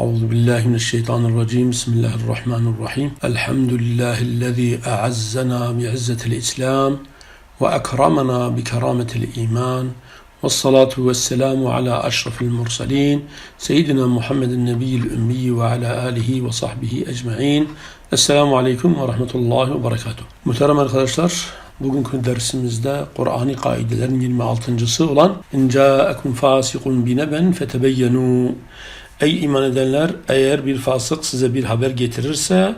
أعوذ بالله من الشيطان الرجيم. بسم الله الرحمن الرحيم. الحمد لله الذي أعزنا بعزة الإسلام وأكرمنا بكرامة الإيمان والصلاة والسلام على أشرف المرسلين سيدنا محمد النبي الأمي وعلى آله وصحبه أجمعين. Esselamu Aleyküm ve Rahmetullahi ve Berekatuhu. Muhterem arkadaşlar, bugünkü dersimizde Kur'an'ı kaidelerin 26.sı olan İn ca'akum fasikun bineben fetebeyyenu Ey iman edenler, eğer bir fasık size bir haber getirirse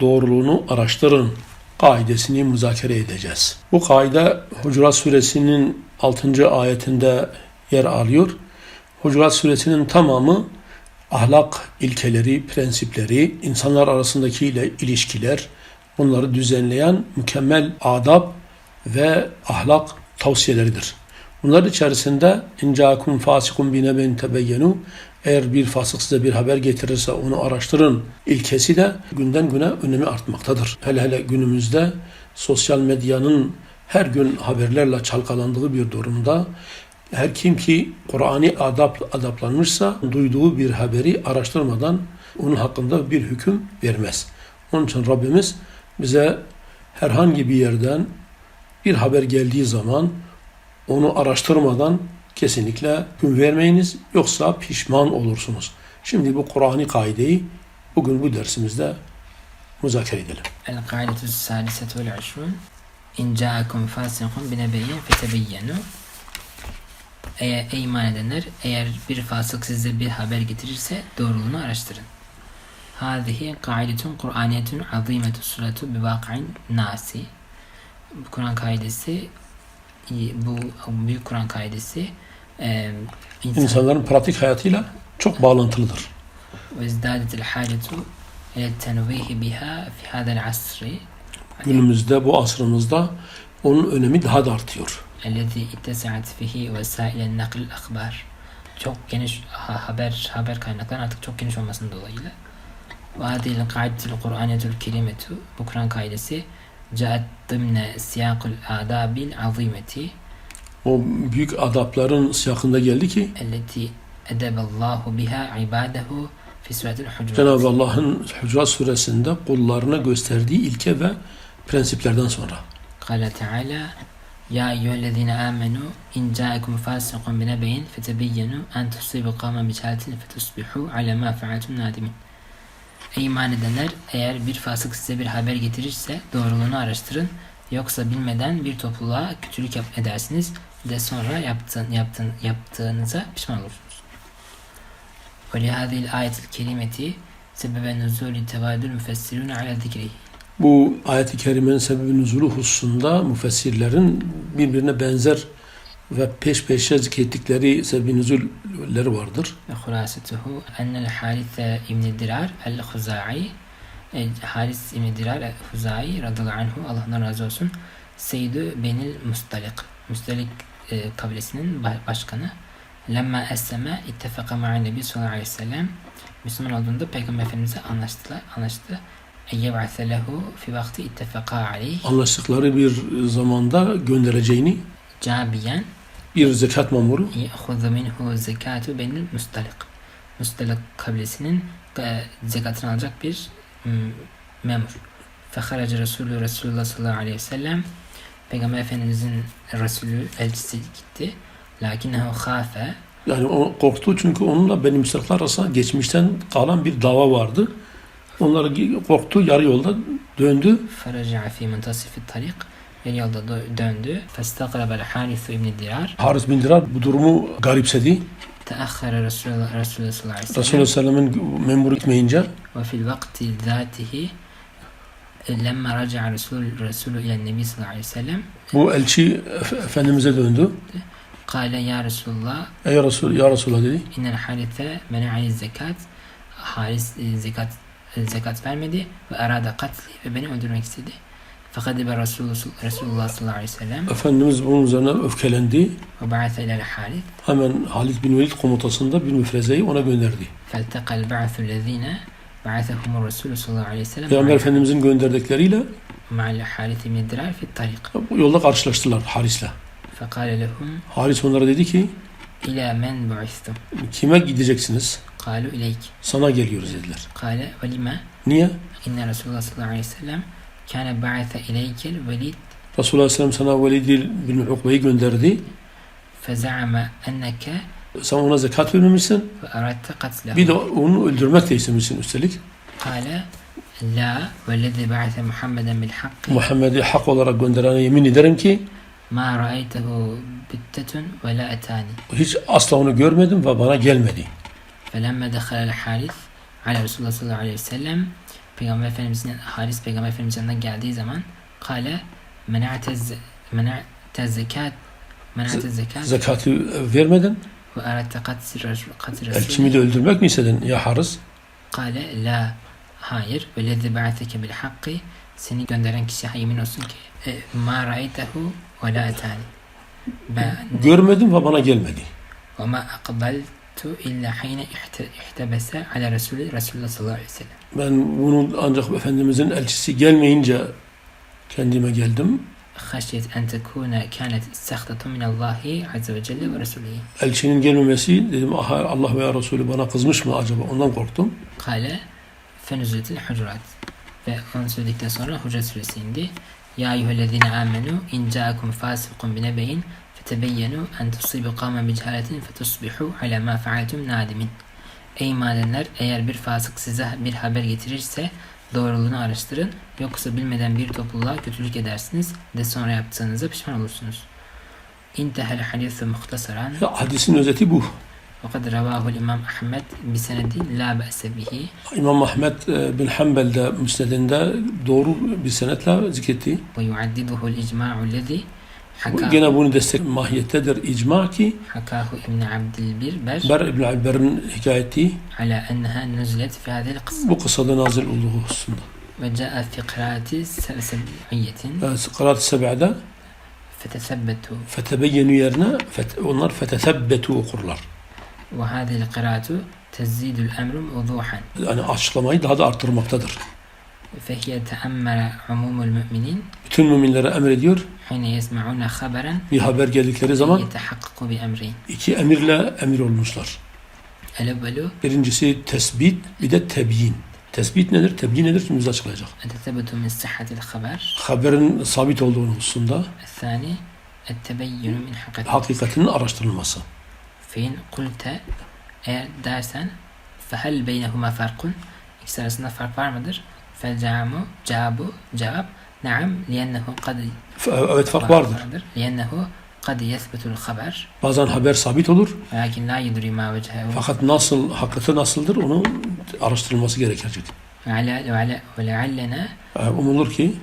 doğruluğunu araştırın. Kaidesini müzakere edeceğiz. Bu kaide Hucurat suresinin 6. ayetinde yer alıyor. Hucurat suresinin tamamı ahlak ilkeleri, prensipleri, insanlar arasındaki ile ilişkiler, bunları düzenleyen mükemmel adab ve ahlak tavsiyeleridir. Bunlar içerisinde incakum fasikum bineben tebeyyenu eğer bir fasık size bir haber getirirse onu araştırın ilkesi de günden güne önemi artmaktadır. Hele hele günümüzde sosyal medyanın her gün haberlerle çalkalandığı bir durumda her kim ki Kur'an'ı adap, adaplanmışsa duyduğu bir haberi araştırmadan onun hakkında bir hüküm vermez. Onun için Rabbimiz bize herhangi bir yerden bir haber geldiği zaman onu araştırmadan kesinlikle hüküm vermeyiniz yoksa pişman olursunuz. Şimdi bu Kur'an'ı kaideyi bugün bu dersimizde muzakere edelim. El kaidetu salisetu vel işrun İn ca'akum fasikun binebeyyin fetebeyyenu eğer ey iman edenler eğer bir fasık size bir haber getirirse doğruluğunu araştırın. Hâzihi kaidetun Kur'aniyetun azimetun suratu bivâka'in nasi. Kur'an kaidesi bu Büyük Kur'an kaidesi e, insan, insanların pratik hayatıyla çok bağlantılıdır. Ve zdadetil haletu tenuvihi biha fi hadel asri Günümüzde bu asrımızda onun önemi daha da artıyor. Ellezî ittesaat fihi vesailen nakl akbar. Çok geniş haber haber kaynakları artık çok geniş olmasının dolayıyla. Ve hadil kaidetil Kur'anetul kerimetu bu Kur'an kaidesi caet dıbne siyakul adabil azimeti o büyük adapların siyakında geldi ki elleti edeballahu biha ibadehu Cenab-ı Allah'ın Hucurat suresinde kullarına gösterdiği ilke ve prensiplerden sonra. Kale Teala Ya eyyühellezine amenu in caikum fasikun binebeyin fetebeyyenu en tusibu kavmen bi şahatin fetusbihu ala ma fealtum nadimin iman edenler eğer bir fasık size bir haber getirirse doğruluğunu araştırın yoksa bilmeden bir topluluğa kötülük yap edersiniz de sonra yaptığın, yaptığın, yaptığınıza pişman olursunuz. ولهذه الآية الكريمة سبب نزول تبادل المفسرون على ذكره Bu ayet-i kerimenin sebebi nüzulu hususunda müfessirlerin birbirine benzer ve peş peşe zikrettikleri sebebinüzülleri vardır. Ve hurasetuhu ennel Harithe İbn Dirar el-Huzai. E, Haris İbn Dirar el-Huzai radıyallahu anhu Allah'tan razı olsun. Seyyidü Benil Mustalik. Mustalik e, kabilesinin başkanı. Lemma Esleme ittefaka ma'an Nebi sallallahu aleyhi ve sellem. Müslüman olduğunda Peygamber Efendimiz'e anlaştılar, anlaştı. Eyyeb'ase lehu fi vakti ittefaka aleyh. Anlaştıkları bir zamanda göndereceğini cabiyen bir zekat mamuru ye'huzu minhu zekatu benil mustalik. Mustalik kabilesinin zekatını alacak bir memur. Feharaca Resulü Resulullah sallallahu aleyhi ve sellem Peygamber Efendimizin Resulü elçisi gitti. Lakinnehu khafe yani o korktu çünkü onunla benim sırklar arasında geçmişten kalan bir dava vardı. Onları korktu yarı yolda döndü. Feraca fi muntasifit tarik Yarı yolda döndü. Festakrabel Haris ibn Dirar. Haris bin Dirar bu durumu garipsedi. Teahhara Resulullah sallallahu aleyhi ve sellem. Resulullah sallallahu aleyhi ve sellem'in memur etmeyince. Ve fil vakti zatihi lemma raca'a Resul, Resulü ile Nebi sallallahu aleyhi ve sellem. Bu elçi Efendimiz'e döndü. Kale ya Resulullah. Ey Resul, ya Resulullah dedi. İnnel harithe mena'ani zekat. Haris zekat zekat vermedi ve arada katli ve beni öldürmek istedi. Fakat ibe Resulullah sallallahu aleyhi ve sellem. Efendimiz bunun üzerine öfkelendi. Ve ba'athe ilal Halid. Hemen Halid bin Velid komutasında bir müfrezeyi ona gönderdi. Feltekal ba'athu lezine ba'athehumur Resulü sallallahu aleyhi ve sellem. Peygamber Efendimizin gönderdikleriyle Ma'al Halid bin Dirar fi tarik. Yolda karşılaştılar Haris'le. Fekale lehum. Haris onlara dedi ki İlâ men bu'istum. Kime gideceksiniz? Kalu ileyk. Sana geliyoruz dediler. Kale ve lima. Niye? İnne Resulullah sallallahu aleyhi ve sellem وسلم كان بعث إليك الوليد Resulullah Aleyhisselam sana Velid bin Ukbe'yi gönderdi. فزعم أنك Sen ona zekat vermemişsin. وأردت قتله Bir de onu öldürmek de istemişsin üstelik. قال لا والذي بعث محمدا بالحق Muhammed'i hak olarak gönderene yemin ederim ki ما رأيته بتة ولا أتاني hiç asla onu görmedim ve bana gelmedi. فلما دخل الحارث على رسول الله صلى الله عليه وسلم Peygamber Efendimizin Haris Peygamber Efendimizin yanına geldiği zaman kale mena'te mena'te zekat mena'te zekat Zekatı vermedin. ve rasul katsi Elçimi de öldürmek mi istedin ya Haris? kale la hayır ve lezi ba'ateke bil hakkı seni gönderen kişi yemin olsun ki e, ma ra'aytehu ve la etani Görmedim ve bana gelmedi. ve ma akbaltu tu illa hayne ihtebese ala Resulü Resulullah sallallahu aleyhi ve sellem. Ben bunu ancak Efendimizin elçisi gelmeyince kendime geldim. Haşyet en tekune kânet sehtatun minallahi azze ve celle ve resulihi. Elçinin gelmemesi dedim aha Allah veya Resulü bana kızmış mı acaba ondan korktum. Kale fenüzletil hucurat. Ve onu söyledikten sonra Hucurat suresi indi. Ya eyyühellezine amenu in ca'akum fasikum binebeyin Tebeyyenu en tusibu kavmen bicehaletin fetusbihu ala ma faaltum nadimin. Ey madenler eğer bir fasık size bir haber getirirse doğruluğunu araştırın yoksa bilmeden bir topluluğa kötülük edersiniz de sonra yaptığınıza pişman olursunuz. İntehel hadisi muhtasaran. Hadisin özeti bu. Fakat ravahu İmam Ahmed bi senedi la ba'se. İmam Ahmed bin Hanbel de müsnedinde doğru bir senetle zikretti. Ve yuaddiduhu icma'u lezi bu, gene bunu destek mahiyettedir. İcma ki Hakahu İbn Abdülber Ber İbn Abdülber'in hikayeti ala enneha nuzilet fi hadil kıssa bu kıssada nazil olduğu hususunda. Ve caa fi kıraati seb'iyetin kıraat seb'ada fetesebbetu fetebeyyenu yerine fet, onlar fetesebbetu okurlar. Ve hadil kıraatu tezzidul emru vuduhan yani açıklamayı daha da artırmaktadır fehiye teammere umumul müminin. Bütün müminlere emrediyor bir haber geldikleri zaman iki emirle emir olmuşlar. Birincisi tesbit, bir de tebyin. Tespit nedir? Tebliğ nedir? Şimdi bize açıklayacak. Haberin sabit olduğu hususunda hakikatinin araştırılması. Fein kulte eğer dersen fehel beynehuma farkun ikisi arasında fark var mıdır? Fel camu cabu cevap Naam, liyennehu kad e, Evet fark vardır. Liyennehu kad yesbetul haber. Bazen haber sabit olur. Lakin la yudri ma vecehehu. Fakat nasıl, hakikati nasıldır onu araştırılması gerekecek. Ve leallena umulur ki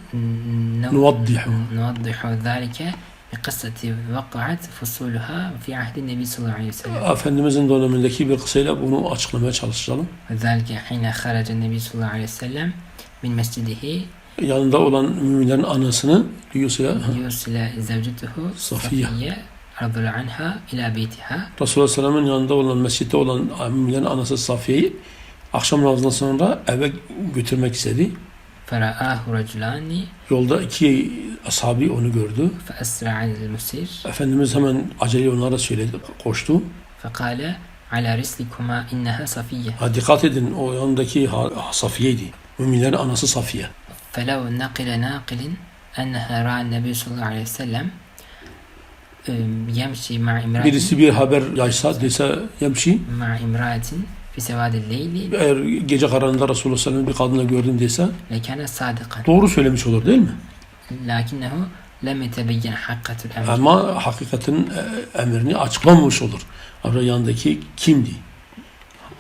nuvaddihu. Nuvaddihu zalike kıssati vakaat fusuluha fi ahdi nebi sallallahu aleyhi ve sellem. Efendimizin dönemindeki bir kısayla bunu açıklamaya çalışalım. Zalike hine kharaca nebi sallallahu aleyhi ve sellem min mescidihi yanında olan müminlerin anasını yusila yusila zavcetuhu Safiye radıyallahu anha ila beytiha. Resulullah sallallahu yanında olan mescitte olan müminlerin anası Safiye'yi akşam namazından sonra eve götürmek istedi. Feraahu raculani. Yolda iki ashabi onu gördü. Feesra'anil musir. Efendimiz hemen acele onlara söyledi, koştu. Fekale ala rislikuma inneha Safiye. Ha, dikkat edin o yanındaki Safiye'ydi. Müminlerin anası Safiye. فلو نقل ناقل أنها رأى النبي صلى الله عليه وسلم أم، يمشي مع امرأة Birisi bir haber yaysa dese yemşi مع امرأة في سواد الليل eğer gece karanlığında Resulullah Aleyhisselam bir kadınla gördüm dese لكان صادقا doğru söylemiş olur değil mi? لكنه لم يتبين حقة الأمر Ama hakikatin e, emrini açıklamamış olur. Ama yanındaki kimdi?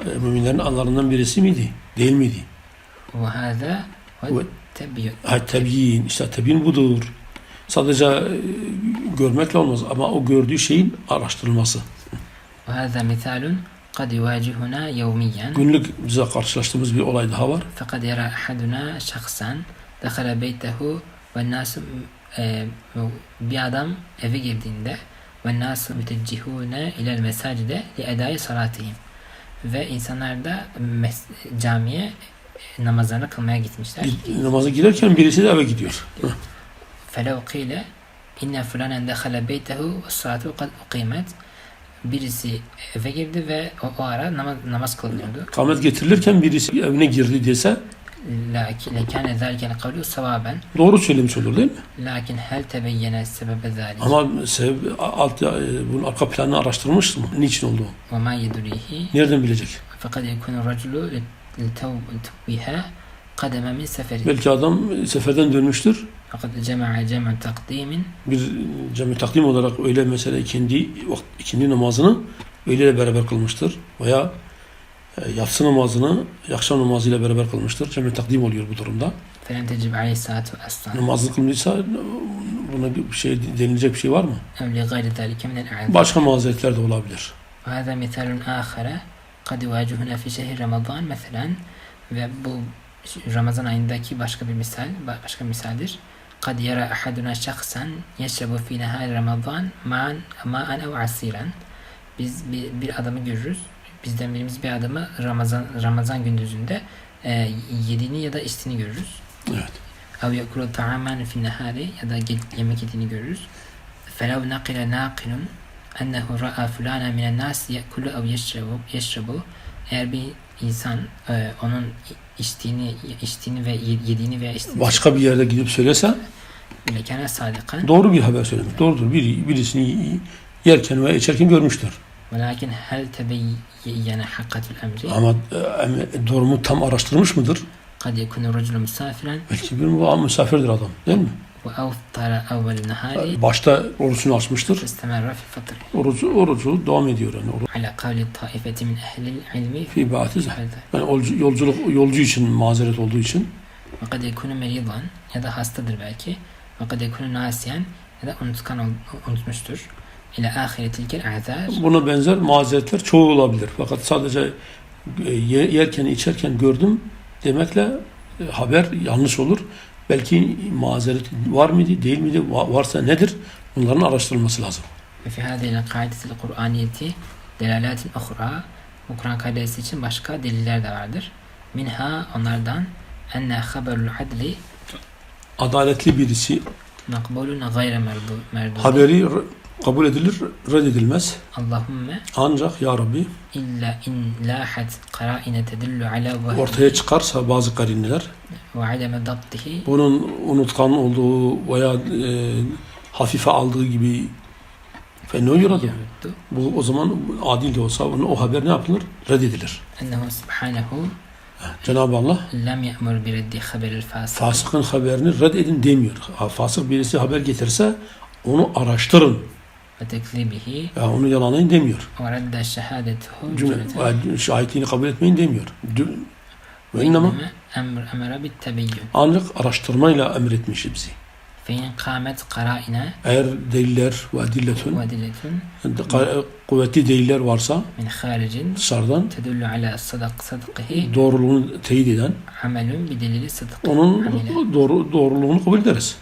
E, Müminlerin anlarından birisi miydi? Değil miydi? وهذا هو هو- التبين Ha, tebyin, işte tebyin budur. Sadece e, görmekle olmaz ama o gördüğü şeyin araştırılması. وهذا مثال قد يواجهنا يوميا Günlük bize karşılaştığımız bir olay daha var. فقد يرى أحدنا شخصا دخل بيته والناس e, bir adam eve girdiğinde والناس متجهون إلى المساجد لأداء صلاتهم ve insanlar da mes- camiye e, namazlarını kılmaya gitmişler. Bir, namaza girerken birisi de eve gidiyor. Felevkile inne fulanen dekhale beytehu ve saatu kad ukimet birisi eve girdi ve o, o ara namaz, namaz kılınıyordu. Kamet getirilirken birisi evine girdi dese Lakin lekane zalikel kavlu sevaben. Doğru söylemiş olur değil mi? Lakin hel tebeyyene sebebe zalik. Ama sebep, alt, e, bunun arka planını araştırmış mı? Niçin oldu? Ve ma yedurihi. Nereden bilecek? Fakat yekunu raculu litevbiha kademe min seferi. Belki adam seferden dönmüştür. Fakat cema'a cem'a takdimin Bir cami takdim olarak öyle mesela ikindi, vakt- ikindi namazını öğleyle beraber kılmıştır. Veya e, yatsı namazını akşam namazıyla beraber kılmıştır. Cami takdim oluyor bu durumda. felem tecib aleyhi salatu aslan. Namazı kılmışsa buna bir şey denilecek bir şey var mı? Ev li gayri zâlike minel a'zâr. Başka mazeretler de olabilir. وهذا مثال آخر kad yuvacuhuna fi şehir Ramazan mesela ve bu Ramazan ayındaki başka bir misal başka bir misaldir. Kad yara ahaduna şahsen yeşrebu fi nehar Ramazan ma'an ma'an ev asiran. Biz bir, bir adamı görürüz. Bizden birimiz bir adamı Ramazan Ramazan gündüzünde e, yediğini ya da içtiğini görürüz. Evet. Ev yekulu ta'amen fi nehari ya da yemek yediğini görürüz. Felev nakile nakilun ennehu ra'a fulana minen nas yekulu ev yeşrebu, yeşrebu eğer bir insan e, onun içtiğini içtiğini ve yediğini veya içtiğini başka bir yerde gidip söylesen mekana sadikan doğru bir haber söylemek doğrudur. Bir, birisini yerken veya içerken görmüştür. Lakin hel tebeyyene hakkatul emri. Ama e, e durumu tam araştırmış mıdır? Kad yekunu raculu misafiren. Belki bir misafirdir adam değil mi? Başta orucunu açmıştır. Orucu, orucu devam ediyor yani. Oru- ala kavli taifeti min ehlil ilmi Fi ba'ati zah. ve Yani yolcu, yolculuk, yolcu için mazeret olduğu için kad yekunu meridan ya da hastadır belki ve kad yekunu nasiyen ya da unutkan unutmuştur ila ahire tilkel azar buna benzer mazeretler çoğu olabilir. Fakat sadece e, ye- yerken içerken gördüm demekle e, haber yanlış olur. Belki mazeret var mıydı, değil miydi, varsa nedir? Bunların araştırılması lazım. Ve hadil kaidetil Kur'aniyeti delalatin ahura bu Kur'an kaidesi için başka deliller de vardır. Minha onlardan enne haberul adli adaletli birisi nakbulun gayre merdu haberi kabul edilir, reddedilmez. Allahümme Ancak Ya Rabbi illa in lahat qara'ine tedullu ala vahdi ortaya çıkarsa bazı karineler ve ademe dabtihi bunun unutkan olduğu veya e, hafife aldığı gibi fenno yuradı. yurdu Bu o zaman adil de olsa o haber ne yapılır? Reddedilir. ennehu subhanehu Cenab-ı Allah lem ye'mur bi reddi haberil fasık fasıkın haberini reddedin demiyor. Fasık birisi haber getirse onu araştırın. Ve tekzibihi Ya onu yalanlayın demiyor. ve redde şehadetuhu Cümle, cümleten şahitliğini kabul etmeyin demiyor. Ve emr emre bit tebeyyün ancak araştırmayla emretmiş bizi. in kâmet qara'ine Eğer deliller ve adilletün ve dilletun kuvvetli deliller varsa min haricin dışarıdan tedullu ala sadak sadqihi doğruluğunu teyit eden amelun bi delili sıdk onun doğru, doğruluğunu kabul ederiz.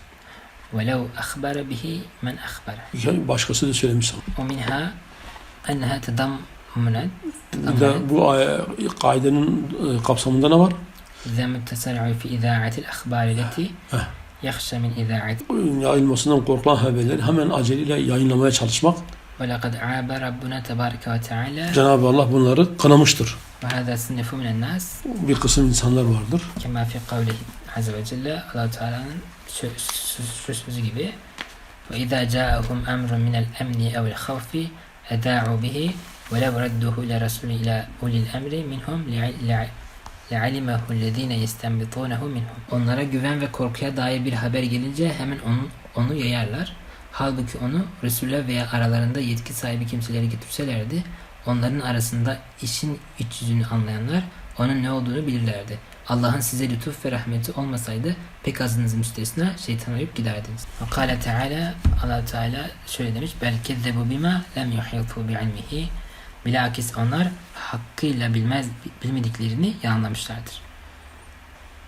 ولو أخبر به من أخبره Yani başkası da söylemiş sana. ومنها أنها تضمنت Bir de bu ay- kaidenin e, kapsamında ne var? ذم التسرع في إذاعة الأخبار التي Eh. يخشى من إذاعة Yayılmasından korkulan haberleri hemen aceleyle yayınlamaya çalışmak. ولقد عاب ربنا تبارك وتعالى Cenab-ı Allah bunları kınamıştır. وهذا صنف من الناس Bir kısım insanlar vardır. كما في قوله عز وجل Allah Teala'nın şu, şu, şu sözü gibi وإذا جاءهم أمر من الأمن أو الخوف أذاعوا به ولو ردوه إلى رسول إلى أولي الأمر منهم لع- لع- لعلمه الذين يستنبطونه منهم Onlara güven ve korkuya dair bir haber gelince hemen onu, onu yayarlar. Halbuki onu Resul'e veya aralarında yetki sahibi kimseleri getirselerdi, onların arasında işin iç yüzünü anlayanlar onun ne olduğunu bilirlerdi. Allah'ın size lütuf ve rahmeti olmasaydı pek azınız müstesna şeytan uyup giderdiniz. Ve kâle Teala Allah Teala şöyle demiş bel kezzebu bima lem yuhitu bi ilmihi bilakis onlar hakkıyla bilmez bilmediklerini yalanlamışlardır.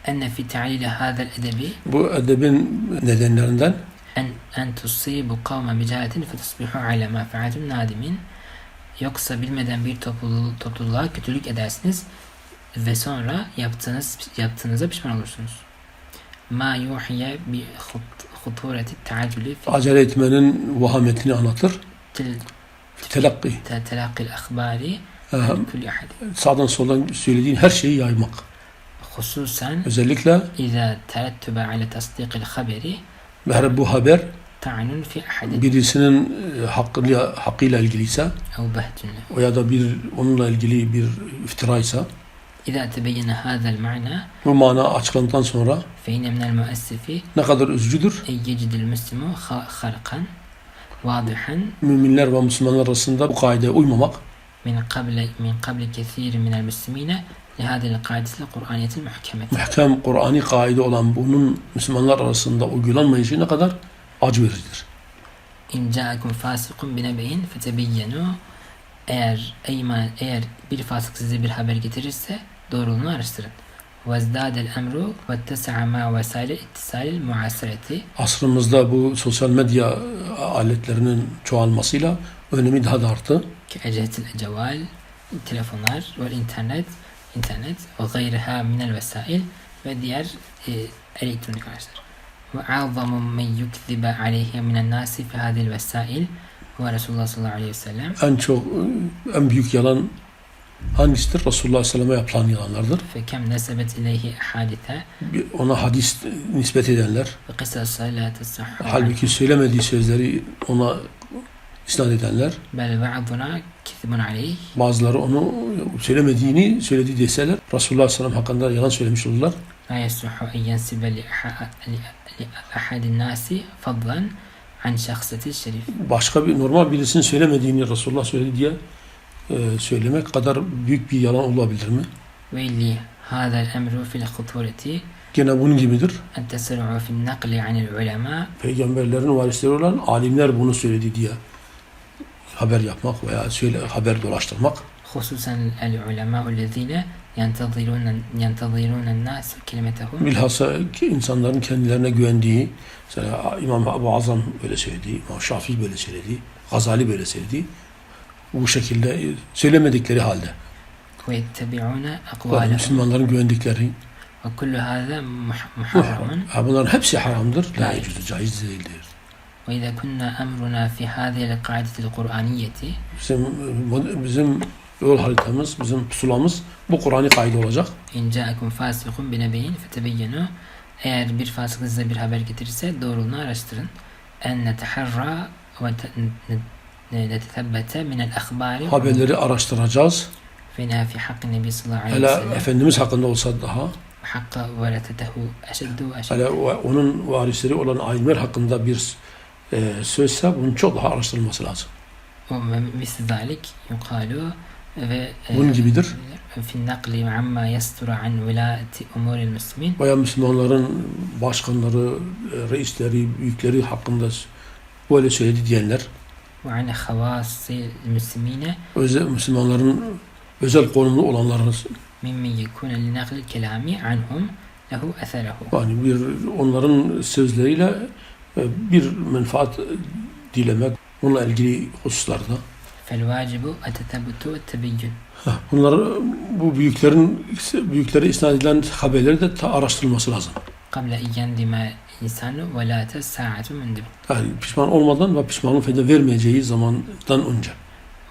Enne fi ta'lili hâzel edebi Bu edebin nedenlerinden en en tusibu kavme bicaletin fetusbihu ala ma fealtum nadimin yoksa bilmeden bir topluluğa kötülük edersiniz ve sonra yaptığınız yaptığınıza pişman olursunuz. Ma yuhiye bi hutureti teacülü acele etmenin vahametini anlatır. Telakki. Telakki ahbari sağdan soldan söylediğin her şeyi yaymak. Hususen özellikle izâ terettübe ale tasdikil haberi ve bu haber ta'nun fi ahadin. Birisinin e, hakkıyla, hakkıyla ilgiliyse o ya da bir onunla ilgili bir iftiraysa İza tebeyyene hazel ma'na bu mana açıklandıktan sonra fe inne minel muessifi ne kadar üzücüdür? yecidil muslimu harkan vadihan müminler ve Müslümanlar arasında bu kaideye uymamak min kable min kable kesir minel muslimine lihadil kaidesiyle Kur'aniyetil muhkemeti muhkem Kur'ani kaide olan bunun Müslümanlar arasında uygulanmayışı şey ne kadar? Acı vericidir. in ca'akum fasikun binebeyin fetebeyyenu eğer eğer bir fasık size bir haber getirirse doğruluğunu araştırın. وازداد الأمر واتسع مع وسائل الاتصال المعاصرة Asrımızda bu sosyal medya aletlerinin çoğalmasıyla önemi daha da arttı. كأجهزة الجوال telefonlar والإنترنت internet وغيرها من الوسائل ve diğer e, elektronik araçlar. وأعظم من يكذب عليه من الناس في هذه الوسائل هو رسول الله صلى الله عليه وسلم En çok en büyük yalan Hangisidir? Resulullah Aleyhisselam'a yapılan yalanlardır. Fekem nesebet ileyhi hadite. Ona hadis nispet edenler. Halbuki söylemediği sözleri ona isnat edenler. Bel ba'duna kithbun. Bazıları onu söylemediğini söyledi deseler Resulullah Aleyhisselam hakkında yalan söylemiş olurlar. La yasuhu en yensibe li ahadin nasi fadlan an şahseti şerif. Başka bir normal birisinin söylemediğini Resulullah söyledi diye e, söylemek kadar büyük bir yalan olabilir mi? Veli hâzel emru fil kutuleti Gene bunun gibidir. Enteserru fil nakli anil ulema Peygamberlerin varisleri olan alimler bunu söyledi diye haber yapmak veya söyle, haber dolaştırmak. Hususen el ulema ulezine yentazirûnen nâs kelimetehum. Bilhassa insanların kendilerine güvendiği, mesela İmam Ebu Azam böyle söyledi, İmam Şafii böyle söyledi, Gazali böyle söyledi Bu şekilde e, söylemedikleri halde. ويتبعون Ve أقوالهم Müslümanların güvendikleri. وكل هذا مح- محرم Ha, bunların hepsi haramdır. La Hayır. yecuzu, caiz değildir. وإذا كنا أمرنا في هذه القاعدة القرآنية Bizim, e, bizim yol haritamız, bizim pusulamız bu Kur'an'ı kaydı olacak. إن جاءكم فاسق بنبأ فتبينوا eğer bir fasık size bir haber getirirse doğruluğunu araştırın. En neteharra haberleri araştıracağız. Hele Efendimiz hakkında olsa daha hele onun varisleri olan alimler hakkında bir e, sözse bunun çok daha araştırılması lazım. ve bunun gibidir. Veya Müslümanların başkanları, e, reisleri, büyükleri hakkında böyle söyledi diyenler ve an havasi muslimine özel, Müslümanların özel konumlu olanların mimmen yekune li nakli kelami anhum lehu eserehu. yani bir onların sözleriyle e, bir menfaat dilemek, onunla ilgili hususlarda. فالواجب التثبت والتبين Heh, Bunlar bu büyüklerin büyüklere isnat edilen haberleri de ta- araştırılması lazım. قبل أن يندم İnsanın velâte sa'atü mündib. Yani pişman olmadan ve pişmanın fayda vermeyeceği zamandan önce.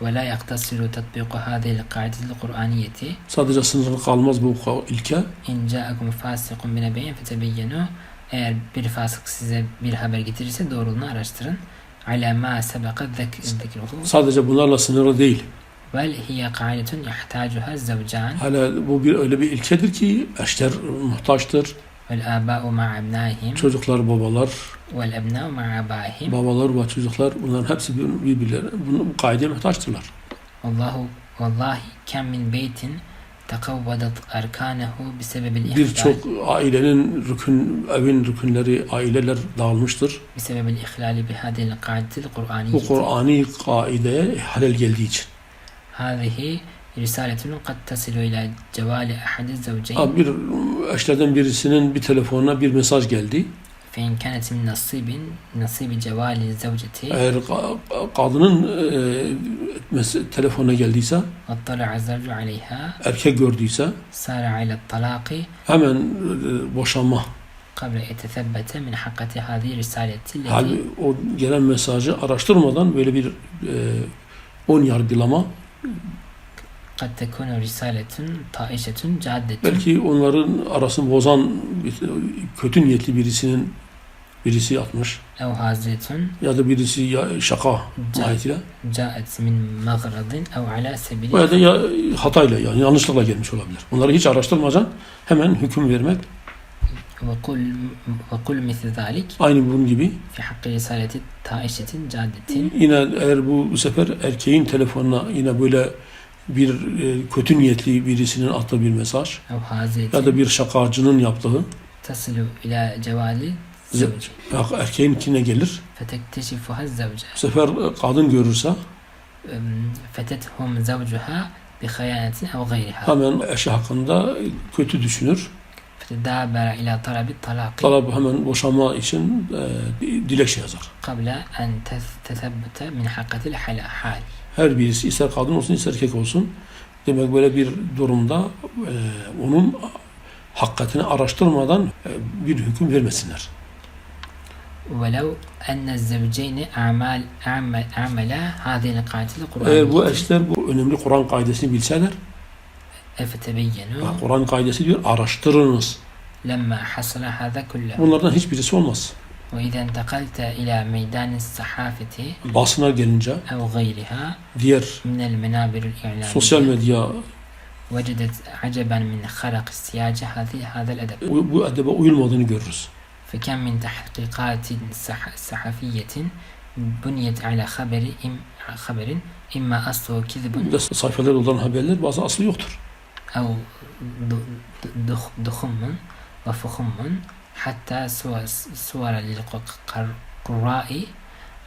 Ve la yaktasilu tatbiku hâdeyl kaidetil Kur'aniyeti. Sadece sınırlı kalmaz bu ilke. İn câekum fâsikun binebeyin fetebeyyenu. Eğer bir fasık size bir haber getirirse doğruluğunu araştırın. Ala ma sebeka zekruhu. Sadece bunlarla sınırlı değil. Vel hiye kaidetun yahtacuha zevcan. Hala bu bir öyle bir ilkedir ki eşler muhtaçtır. Vel abâ'u ma'abnâhim. Çocuklar babalar. Vel ebnâ'u ma'abâhim. Babalar ve çocuklar bunların hepsi birbirleri bunu bu kaideye muhtaçtırlar. Allahu vallahi kem min beytin takavvadat erkanehu bisebebil ihdal. Birçok ailenin rükün, evin rükünleri, aileler dağılmıştır. Bisebebil ihlali bihadil kaidil Kur'ani. Bu Kur'ani kaideye halel geldiği için. Hâzihi risaletun kad tasilu ila cevali ahadiz zevceyn. Bir eşlerden birisinin bir telefonuna bir mesaj geldi. فإن كانت من نصيب نصيب جوال الزوجة Eğer ka- kadının e, mes- telefonuna geldiyse, واطلع الزوج عليها erkek gördüyse سارع إلى الطلاق hemen e, boşanma. قبل أن يتثبت من حقة هذه الرسالة التي Halbuki o gelen mesajı araştırmadan böyle bir e, ön yargılama kad tekunu risaletün taişetün caddetün. Belki onların arasını bozan kötü niyetli birisinin birisi atmış. Ev hazretün. Ya da birisi ya şaka mahiyetiyle. Caet min mağradin ev ala sebili. Veya da ya, hatayla yani yanlışlıkla gelmiş olabilir. Bunları hiç araştırmadan hemen hüküm vermek. Ve kul misli zalik. Aynı bunun gibi. Fi hakkı risaleti taişetin caddetin. Yine eğer bu, bu sefer erkeğin telefonuna yine böyle bir e, kötü niyetli birisinin attığı bir mesaj ya da bir şakacının yaptığı tasilu ila cevali erkeğin kine gelir. Fetekteşifuha zavca. Bu sefer e, kadın görürse fetethum zavcuha bi hayanatin ev gayriha. Hemen eşi hakkında kötü düşünür. Fetedabara ila talabi talaki. Talab hemen boşanma için e, dilekçe yazar. Kabla en tesebbüte min hakkatil hal. Her birisi ister kadın olsun ister erkek olsun. Demek böyle bir durumda e, onun hakikatini araştırmadan e, bir hüküm vermesinler. ولو أن الزوجين أعمال أعمل أعملا هذه القاعدة Eğer bu القرآنية eşler bu önemli Kur'an kaidesini bilseler, فتبينوا ha, Kur'an kaidesi diyor araştırınız. لما حصل هذا كله Bunlardan hiçbirisi olmaz. Ve izen dekalta ila meydanis sahafeti basına gelince ev gayriha diğer minel menabiril i'lamiye sosyal medya vecedet aceben min harak siyace hadel edeb bu, bu edebe uyulmadığını görürüz. Fekem min tahkikatin sahafiyetin bunyet ala haberi im haberin imma aslu kizbun. Sayfalarda olan haberler bazen aslı yoktur. Ev duhummun ve fuhummun حتى صور, صور للقراء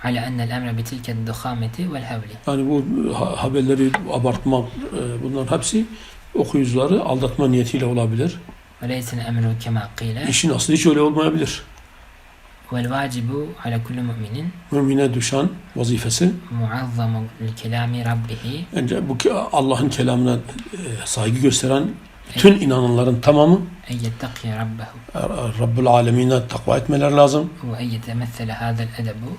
على أن الأمر بتلك الضخامة والهول Yani bu ha- haberleri abartmak e, bunların hepsi okuyucuları aldatma niyetiyle olabilir. وليس الأمر كما قيل İşin aslı hiç öyle olmayabilir. والواجب على كل مؤمن Mümine düşen vazifesi معظم الكلام ربه önce bu ki Allah'ın kelamına e, saygı gösteren Tün inananların tamamı en yettaki Rabbehu. Rabbul alemine takva etmeleri lazım. Ve en yetemessele hadel edebu.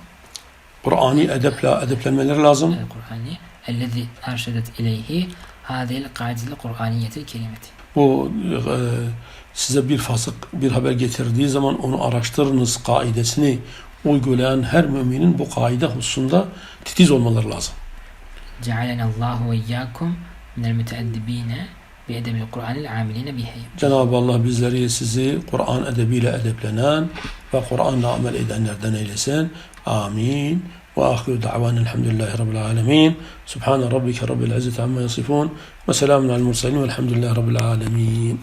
Kur'ani edeple edeplenmeleri lazım. Kur'ani ellezî erşedet ileyhi hadel kaidil Kur'aniyetil kelimeti. Bu e, size bir fasık bir haber getirdiği zaman onu araştırınız kaidesini uygulayan her müminin bu kaide hususunda titiz olmaları lazım. Cealenallahu ve iyyakum minel müteeddibine بأدب القرآن العاملين به جناب الله بزري سزي قرآن أدبي لا أدب لنا فقرآن نعمل إذا نردنا سن. آمين. وآخر دعوان الحمد لله رب العالمين. سبحان ربك رب العزة عما يصفون وسلام على المرسلين والحمد لله رب العالمين.